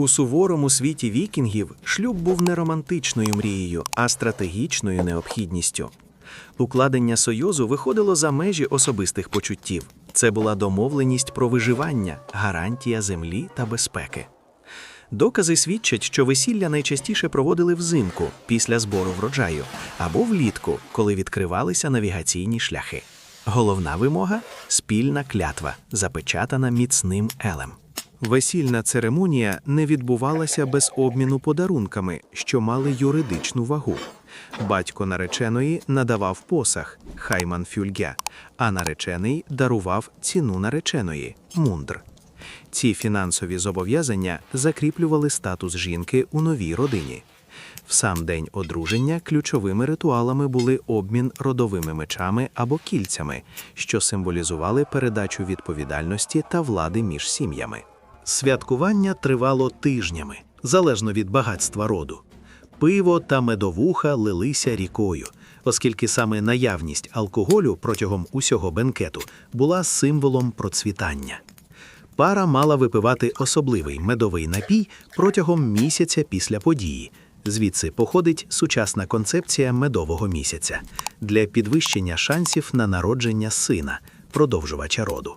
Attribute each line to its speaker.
Speaker 1: У суворому світі вікінгів шлюб був не романтичною мрією, а стратегічною необхідністю. Укладення союзу виходило за межі особистих почуттів. Це була домовленість про виживання, гарантія землі та безпеки. Докази свідчать, що весілля найчастіше проводили взимку після збору врожаю або влітку, коли відкривалися навігаційні шляхи. Головна вимога спільна клятва, запечатана міцним елем. Весільна церемонія не відбувалася без обміну подарунками, що мали юридичну вагу. Батько нареченої надавав посах хайман фюльгя, а наречений дарував ціну нареченої мундр. Ці фінансові зобов'язання закріплювали статус жінки у новій родині. В сам день одруження ключовими ритуалами були обмін родовими мечами або кільцями, що символізували передачу відповідальності та влади між сім'ями. Святкування тривало тижнями, залежно від багатства роду. Пиво та медовуха лилися рікою, оскільки саме наявність алкоголю протягом усього бенкету була символом процвітання. Пара мала випивати особливий медовий напій протягом місяця після події. Звідси походить сучасна концепція медового місяця для підвищення шансів на народження сина, продовжувача роду.